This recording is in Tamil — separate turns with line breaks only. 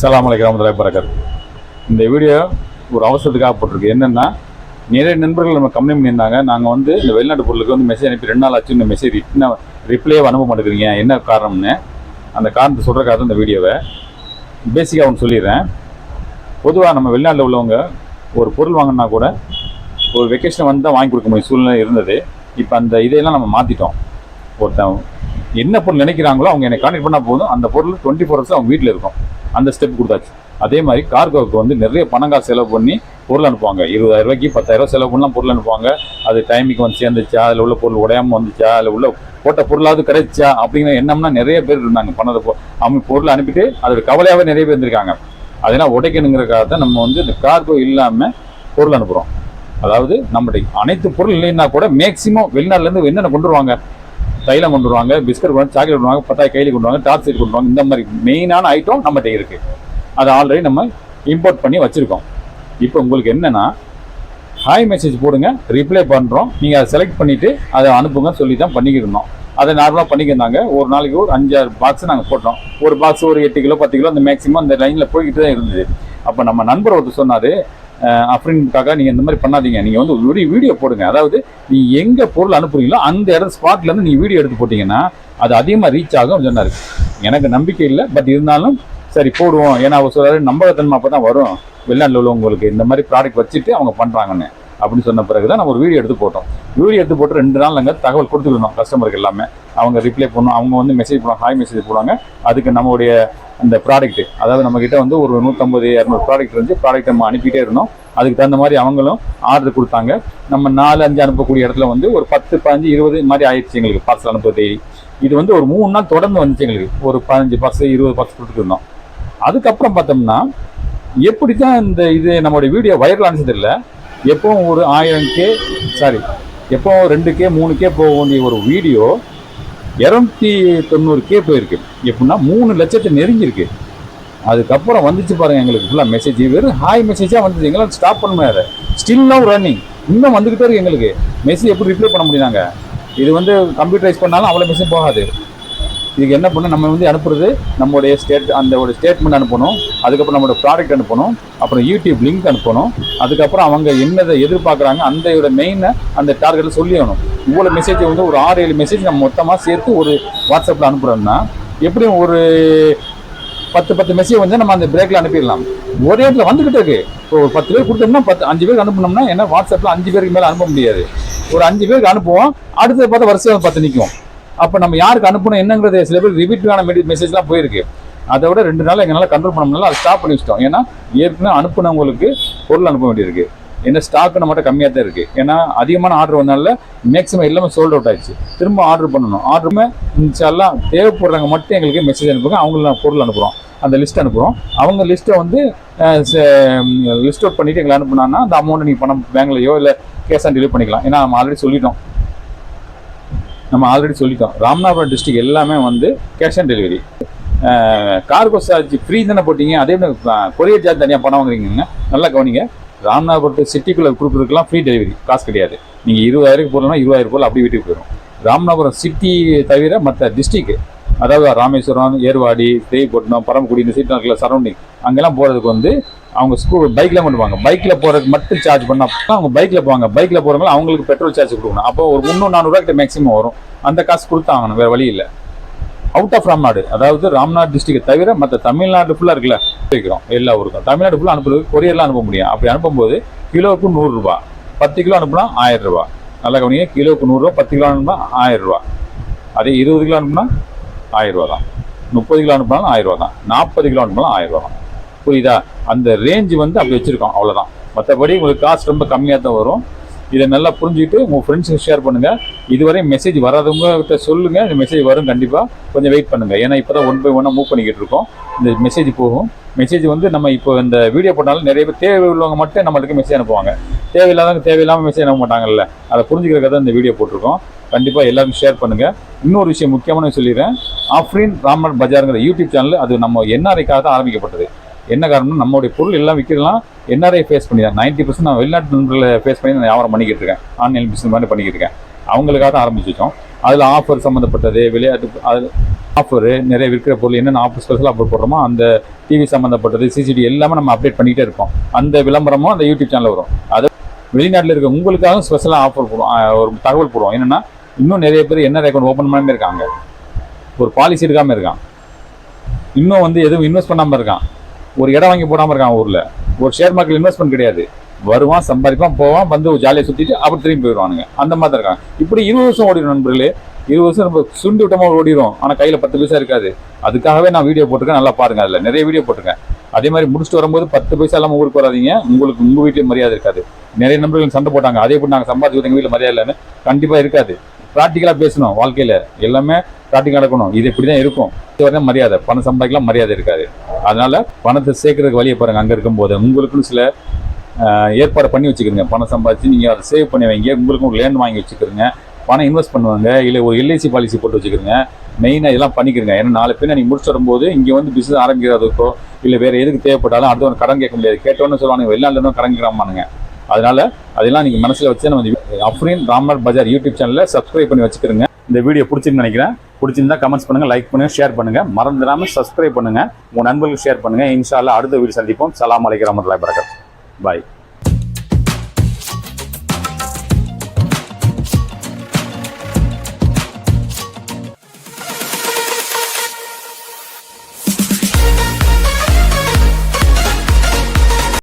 சலாம் அலைக்கம் வரமத்துல்லாஹி வரகாத் இந்த வீடியோ ஒரு அவசரத்துக்காக போட்டிருக்கு. என்னென்னா நிறைய நண்பர்கள் நம்ம கம்பெனி பண்ணியிருந்தாங்க. நாங்கள் வந்து இந்த வெளிநாட்டு பொருளுக்கு வந்து மெசேஜ் அனுப்பி ரெண்டு நாள் ஆச்சு. இந்த மெசேஜ் இன்னும் ரிப்ளையே அனுப்ப மாட்டேங்கிறீங்க என்ன காரணம்னு அந்த காரணத்தை சொல்கிறக்காக தான் இந்த வீடியோவை பேசிக்காக ஒன்று சொல்லிடுறேன். பொதுவாக நம்ம வெளிநாட்டில் உள்ளவங்க ஒரு பொருள் வாங்கினா கூட ஒரு வெக்கேஷன் வந்து தான் வாங்கி கொடுக்க முடியும் சூழ்நிலை இருந்தது. இப்போ அந்த இதையெல்லாம் நம்ம மாற்றிட்டோம் ஒருத்தன் என்ன பொருள் நினைக்கிறாங்களோ அவங்க என்னை கான்டெக்ட் பண்ணால் போதும். அந்த பொருள் டுவெண்ட்டி ஃபோர் ஹவர்ஸ் அவங்க வீட்டில் இருக்கும். அந்த ஸ்டெப் கொடுத்தாச்சு. அதே மாதிரி கார்கோவுக்கு வந்து நிறைய பணங்கா செலவு பண்ணி பொருள் அனுப்புவாங்க. இருபதாயிரம் ரூபாய்க்கு பத்தாயிரம் செலவு பண்ணலாம் பொருள் அனுப்புவாங்க. அது டைமுக்கு வந்து சேர்ந்துச்சா அதில் உள்ள பொருள் உடையாம வந்துச்சா? அதில் உள்ள போட்ட பொருளாவது கிடைச்சா? அப்படிங்கிற எண்ணம்னா நிறைய பேர் இருந்தாங்க. பணத்தை அவங்க பொருளை அனுப்பிட்டு அதோட கவலையாகவே நிறைய பேர் இருந்திருக்காங்க. அதெல்லாம் உடைக்கணுங்கிறக்காக தான் நம்ம வந்து இந்த கார்கோ இல்லாமல் பொருள் அனுப்புகிறோம் அதாவது நம்முடைய அனைத்து பொருள் இல்லைன்னா கூட மேக்சிமம் வெளிநாட்டிலேருந்து என்னென்ன கொண்டு வருவாங்க. தைலம் கொண்டு வருவாங்க பிஸ்கட் கொண்டு சாக்லேட் கொண்டு வருவாங்க பத்தாய் கையில் கொண்டு வருவாங்க டார்ச் லைட் கொண்டு இந்த மாதிரி மெயினான ஐட்டம் நம்மகிட்ட இருக்குது அதை ஆல்ரெடி நம்ம இம்போர்ட் பண்ணி வச்சுருக்கோம். இப்போ உங்களுக்கு என்னென்னா ஹாய் மெசேஜ் போடுங்க ரிப்ளை பண்ணுறோம் நீங்கள் அதை செலக்ட் பண்ணிவிட்டு அதை அனுப்புங்க சொல்லி தான் பண்ணிக்கிருந்தோம் அதை நார்மலாக பண்ணிக்கிருந்தாங்க ஒரு நாளைக்கு ஒரு அஞ்சாறு பாக்ஸ் நாங்கள் போட்டோம். ஒரு பாக்ஸ் ஒரு எட்டு கிலோ பத்து கிலோ அந்த மேக்ஸிமம் அந்த லைனில் போய்கிட்டு தான் இருந்தது. அப்போ நம்ம நண்பர் ஒருத்தர் சொன்னார் அப்படின்னுக்காக நீங்கள் இந்த மாதிரி பண்ணாதீங்க. நீங்கள் வந்து ஒரு வீடியோ போடுங்க. அதாவது நீ எங்கே பொருள் அனுப்புறீங்களோ அந்த இடம் ஸ்பாட்லேருந்து நீங்கள் வீடியோ எடுத்து போட்டிங்கன்னா அது அதிகமாக ரீச் ஆகும் சொன்னார். எனக்கு நம்பிக்கை இல்லை பட் இருந்தாலும் சரி போடுவோம். ஏன்னா அவர் சொல்கிறாரு நம்பகத்தன்மை அப்போ தான் வரும். வெளிநாட்டில் உள்ளவங்களுக்கு இந்த மாதிரி ப்ராடக்ட் வச்சுட்டு அவங்க பண்ணுறாங்கன்னு அப்படின்னு சொன்ன பிறகு தான் நம்ம ஒரு வீடியோ எடுத்து போட்டோம். வீடியோ எடுத்து போட்டு ரெண்டு நாள் நாங்கள் தகவல் கொடுத்துருந்தோம் கஸ்டமருக்கு எல்லாமே. அவங்க ரிப்ளை பண்ணணும் அவங்க வந்து மெசேஜ் பண்ணுவாங்க ஹாய் மெசேஜ் போடுவாங்க. அதுக்கு நம்மளுடைய அந்த ப்ராடக்ட் அதாவது நம்மக்கிட்ட வந்து ஒரு நூற்றம்பது இரநூறு ப்ராடக்ட் இருந்துச்சு ப்ராடக்ட் நம்ம அனுப்பிட்டே இருந்தோம். அதுக்கு தகுந்த மாதிரி அவங்களும் ஆர்டர் கொடுத்தாங்க. நம்ம நாலு அஞ்சு அனுப்பக்கூடிய இடத்துல வந்து ஒரு பத்து பதினஞ்சு இருபது மாதிரி ஆயிடுச்சு எங்களுக்கு பார்சல் அனுப்ப தேதி இது வந்து ஒரு மூணு நாள் தொடர்ந்து வந்துச்சு எங்களுக்கு. ஒரு பதினஞ்சு பர்ஸ் இருபது பர்ஸ் கொடுத்துருந்தோம் அதுக்கப்புறம் பார்த்தோம்னா எப்படி தான் இந்த இது நம்மளுடைய வீடியோ வைரல் ஆனது இல்லை எப்போவும் ஒரு ஆயிரம் கே சாரி எப்போ ரெண்டு கே மூணு கே போக வேண்டிய ஒரு வீடியோ இரநூத்தி தொண்ணூறு கே போயிருக்கு. எப்படின்னா மூணு லட்சத்தை நெருங்கியிருக்கு. அதுக்கப்புறம் வந்துச்சு பாருங்க எங்களுக்கு ஃபுல்லாக மெசேஜ் வெறும் ஹாய் மெசேஜாக வந்துச்சு. எங்களால் ஸ்டாப் பண்ண முடியாது. ஸ்டில் நவ் ரன்னிங் இன்னும் வந்துக்கிட்டே இருக்கு எங்களுக்கு. மெசேஜ் எப்படி ரிப்ளை பண்ண முடியுதாங்க இது வந்து கம்ப்யூட்டரைஸ் பண்ணாலும் அவ்வளோ மெசேஜ் போகாது. இதுக்கு என்ன பண்ணணும்? நம்ம வந்து அனுப்புறது நம்மளுடைய ஸ்டேட் அந்த ஒரு ஸ்டேட்மெண்ட் அனுப்பணும். அதுக்கப்புறம் நம்மளோட ப்ராடக்ட் அனுப்பணும். அப்புறம் யூடியூப் லிங்க் அனுப்பணும். அதுக்கப்புறம் அவங்க என்னதை எதிர்பார்க்குறாங்க அந்த மெயினை அந்த டார்கெட்டில் சொல்லிடணும். இவ்வளோ மெசேஜ் வந்து ஒரு ஆறு ஏழு மெசேஜ் நம்ம மொத்தமாக சேர்த்து ஒரு வாட்ஸ்அப்பில் அனுப்புகிறோம்னா எப்படியும் ஒரு பத்து பத்து மெசேஜ் வந்து நம்ம அந்த பிரேக்கில் அனுப்பிடலாம். ஒரே இடத்துல வந்துகிட்டே இருக்கு. இப்போ ஒரு பத்து பேர் கொடுத்தோம்னா பத்து அஞ்சு பேருக்கு அனுப்பணும்னா என்ன வாட்ஸ்அப்பில் அஞ்சு பேருக்கு மேலே அனுப்ப முடியாது. ஒரு அஞ்சு பேருக்கு அனுப்புவோம். அடுத்தது பார்த்தா வரிசையாக பத்து நிற்கும் அப்போ நம்ம யாருக்கு அனுப்பணும் என்னங்கிறது சில பேர் ரிப்பீட்டான மெசேஜ்லாம் போயிருக்கு. அதை விட ரெண்டு நாள் எங்களால் கண்ட்ரோல் பண்ண முடியல அதை ஸ்டாப் பண்ணி வச்சிட்டோம். ஏன்னா ஏற்கனவே அனுப்புனவங்களுக்கு பொருள் அனுப்ப வேண்டியிருக்கு. என்ன ஸ்டாக் மட்டும் கம்மியாக தான் இருக்குது ஏன்னா அதிகமான ஆர்டர் வந்தனால மேக்ஸிமம் எல்லாமே சோல்ட் அவுட் ஆயிடுச்சு. திரும்ப ஆர்டர் பண்ணணும். ஆர்டருமே இன்ஷால்லாம் தேவைப்படுறவங்க மட்டும் எங்களுக்கு மெசேஜ் அனுப்புங்க. அவங்களுக்கு நான் பொருள் அனுப்புகிறோம் அந்த லிஸ்ட் அனுப்புகிறோம் அவங்க லிஸ்ட்டை வந்து லிஸ்ட் அவுட் பண்ணிவிட்டு எங்களை அனுப்புனாங்கன்னா அந்த அமௌண்ட் நீங்கள் பணம் பேங்க்லையோ இல்லை கேஷ் ஆன் டெலிவரி பண்ணிக்கலாம். ஏன்னா நம்ம ஆல்ரெடி சொல்லிட்டோம். நம்ம ஆல்ரெடி சொல்லிட்டோம். ராமநாதபுரம் டிஸ்ட்ரிக்ட் எல்லாமே வந்து cash on delivery cargo charge free தானே போட்டீங்க? அதே மாதிரி கொரியர் சார்ஜ் தனியாக பணம் வாங்குறீங்க நல்லா கவனிங்க. ராமநாதபுரத்து சிட்டிக்குள்ளே கொடுக்குறதுக்கெல்லாம் ஃப்ரீ டெலிவரி காசு கிடையாது. நீங்கள் இருபதாயிரம் போடலாம் இருபதாயிரம் போல் அப்படி வீட்டுக்கு போயிடும் ராமநாதபுரம் சிட்டி தவிர மற்ற டிஸ்ட்ரிக்ட் அதாவது ராமேஸ்வரம் ஏர்வாடி தேய்பட்டினம் பரமக்குடி இந்த சைட்லாம் இருக்குல்ல சரௌண்டிங் அங்கெல்லாம் போகிறதுக்கு வந்து அவங்க ஸ்கூல் பைக்கில் கொண்டு போவாங்க பைக்கில் போகிறதுக்கு மட்டும் சார்ஜ் பண்ணால் அவங்க பைக்கில் போவாங்க. பைக்கில் போகிறவங்க அவங்களுக்கு பெட்ரோல் சார்ஜ் கொடுக்கணும். அப்போ ஒரு முந்நூறு நானூறுரூவா கிட்ட மேக்ஸிமம் வரும். அந்த காசு கொடுத்தாங்கணும் வேறு வழி இல்லை. Out of Ramnad. அதாவது ராம்நாத் டிஸ்ட்ரிக்ட் தவிர மற்ற தமிழ்நாடு ஃபுல்லாக இருக்குல்ல? வைக்கிறோம் எல்லா ஊருக்கும். தமிழ்நாடு ஃபுல்லாக அனுப்புறது கொரியர்லாம் அனுப்ப முடியும். அப்படி அனுப்பும்போது கிலோவுக்கு நூறுரூபா. பத்து கிலோ அனுப்புனா ஆயிரம் ரூபா. நல்லா கவனிங்க. கிலோவுக்கு நூறுரூவா பத்து கிலோ அனுப்புனா ஆயிரம் ரூபா. அதே இருபது கிலோ அனுப்புனா ஆயிரம் ரூபா தான் முப்பது கிலோ அனுப்பினாலும் ஆயிரம் ரூபா தான் நாற்பது கிலோ அனுப்பினாலும் ஆயிரம் ரூபா தான் புரியுதா? அந்த ரேஞ்சு வந்து அப்படி வச்சுருக்கோம். அவ்வளோதான் மற்றபடி உங்களுக்கு காசு ரொம்ப கம்மியாக தான் வரும். இதை நல்லா புரிஞ்சுக்கிட்டு உங்கள் ஃப்ரெண்ட்ஸுக்கு ஷேர் பண்ணுங்கள் இதுவரை மெசேஜ் வராதவங்க கிட்ட சொல்லுங்கள் இந்த மெசேஜ் வரும் கண்டிப்பாக கொஞ்சம் வெயிட் பண்ணுங்கள் ஏன்னா இப்போ தான் ஒன் பை ஒன்னாக மூவ் பண்ணிக்கிட்டு இருக்கோம். இந்த மெசேஜ் போகும். மெசேஜ் வந்து நம்ம இப்போ இந்த வீடியோ போட்டாலும் நிறைய பேர் தேவை உள்ளவங்க மட்டும் நம்மளுக்கு மெசேஜ் அனுப்புவாங்க. தேவையில்லாதவங்க தேவையில்லாமல் மெசேஜ் அனுப்ப மாட்டாங்கல்ல. அதை புரிஞ்சுக்கிறதுக்காக தான் இந்த வீடியோ போட்டிருக்கோம். கண்டிப்பாக எல்லாருக்கும் ஷேர் பண்ணுங்கள் இன்னொரு விஷயம் முக்கியமான சொல்லிடுறேன். ஆஃப்ரின் ராமன் பஜாருங்கிற யூடியூப் சேனல் அது நம்ம என்ஆர்ஐக்காக தான் ஆரம்பிக்கப்பட்டது. என்ன காரணம்னா நம்மளுடைய பொருள் எல்லாம் விற்கிறதுலாம் என்ஆர்ஐ ஃபேஸ் பண்ணி தான் நைன்ட்டி பர்சன்ட் நான் வெளிநாட்டு நண்பர்களை ஃபேஸ் பண்ணி நான் வியாபாரம் பண்ணிக்கிட்டு இருக்கேன். ஆன்லைன் பிஸ்னஸ் மாதிரி பண்ணிக்கிட்டு இருக்கேன். அவங்களுக்காக தான் ஆரம்பிச்சிட்டோம் அதில் ஆஃபர் சம்மந்தப்பட்டது விளையாட்டு அது ஆஃபரு நிறைய விற்கிற பொருள் என்னென்ன ஆஃபர் ஸ்பெஷல் ஆஃபர் போடுறோமோ அந்த டிவி சம்மந்தப்பட்டது சிசிடி எல்லாமே நம்ம அப்டேட் பண்ணிகிட்டே இருப்போம். அந்த விளம்பரமும் அந்த யூடியூப் சேனலில் வரும். அது வெளிநாட்டில் இருக்க உங்களுக்காக ஸ்பெஷலாக ஆஃபர் போடுவோம். ஒரு தகவல் போடுவோம். என்னென்னா இன்னும் நிறைய பேர் என்ன அக்கௌண்ட் ஓப்பன் பண்ணாமல் இருக்காங்க. ஒரு பாலிசி எடுக்காமல் இருக்கான். இன்னும் வந்து எதுவும் இன்வெஸ்ட் பண்ணாமல் இருக்கான். ஒரு இடம் வாங்கி போடாமல் இருக்கான் ஊரில். ஒரு ஷேர் மார்க்கெட் இன்வெஸ்ட்மெண்ட் கிடையாது. வருவான் சம்பாதிப்பான் போவான் வந்து ஜாலியாக சுற்றிட்டு அப்புறம் திரும்பி போயிடுவானுங்க. அந்த மாதிரி தான் இருக்காங்க. இப்படி இருபது வருஷம் ஓடிடும் நண்பர்களே. இருபது வருஷம் நம்ம சுண்டி விட்டமாக ஓடிடும் ஆனால் கையில் பத்து பைசா இருக்காது. அதுக்காகவே நான் வீடியோ போட்டிருக்கேன். நல்லா பாருங்க அதில். நிறைய வீடியோ போட்டிருக்கேன். அதே மாதிரி முடிச்சுட்டு வரும்போது பத்து பைசா இல்லாமல் ஊருக்கு வராதிங்க. உங்களுக்கு உங்கள் வீட்டில் மரியாதை இருக்காது. நிறைய நண்பர்கள் சண்டை போட்டாங்க. அதே போட்டு நாங்கள் சம்பாதிச்சு எங்கள் வீட்டில் மரியாதை இல்லைன்னு கண்டிப்பாக இருக்காது. ப்ராக்டிக்கலாக பேசணும் வாழ்க்கையில். எல்லாமே ப்ராக்டிக்கலாக நடக்கணும். இது இப்படி தான் இருக்கும். இது வரைக்கும் மரியாதை. பணம் சம்பாதிக்கலாம் மரியாதை இருக்காது. அதனால் பணத்தை சேர்க்கறதுக்கு வழியை பாருங்கள் அங்கே இருக்கும்போது உங்களுக்குன்னு சில ஏற்பாடு பண்ணி வச்சுக்கிறீங்க. பணம் சம்பாதிச்சு நீங்கள் அதை சேவ் பண்ணி வைங்க. உங்களுக்கும் ஒரு லேண்ட் வாங்கி வச்சுக்கிறீங்க. பணம் இன்வெஸ்ட் பண்ணுவாங்க. இல்லை ஒரு எல்ஐசி பாலிசி போட்டு வச்சுக்கிறீங்க. மெயினாக இதெல்லாம் பண்ணிக்கிறங்க. ஏன்னா நாலு பேர் நீங்கள் முடிச்சு வரும்போது இங்கே வந்து பிஸ்னஸ் ஆரம்பிக்கிறதுக்கோ இல்லை வேறு எதுக்கு தேவைப்பட்டாலும் அடுத்தவங்க கடன் கேட்க முடியாது. கேட்டோன்னு சொல்லுவாங்க வெளிநாட்டில் கடன் கேட்கறாமானுங்க அதனால அதெல்லாம் நீங்கள் மனசில் வச்சு நம்ம அஃப்ரீன் ராம்நாத் பஜார் யூடியூப் சேனலில் சப்ஸ்கிரைப் பண்ணி வச்சுக்கிறங்க. இந்த வீடியோ பிடிச்சிருன்னு நினைக்கிறேன். பிடிச்சிருந்தா கமெண்ட்ஸ் பண்ணுங்கள் லைக் பண்ணுங்கள் ஷேர் பண்ணுங்கள் மறந்துடாமல் சப்ஸ்கிரைப் பண்ணுங்கள் உங்கள் நண்பர்களுக்கு ஷேர் பண்ணுங்கள் இன்ஷால்லா அடுத்த வீடு சந்திப்போம். சலாம் அலைக்கு வரமத்துல்லாஹி வரகாத்துஹு பாய்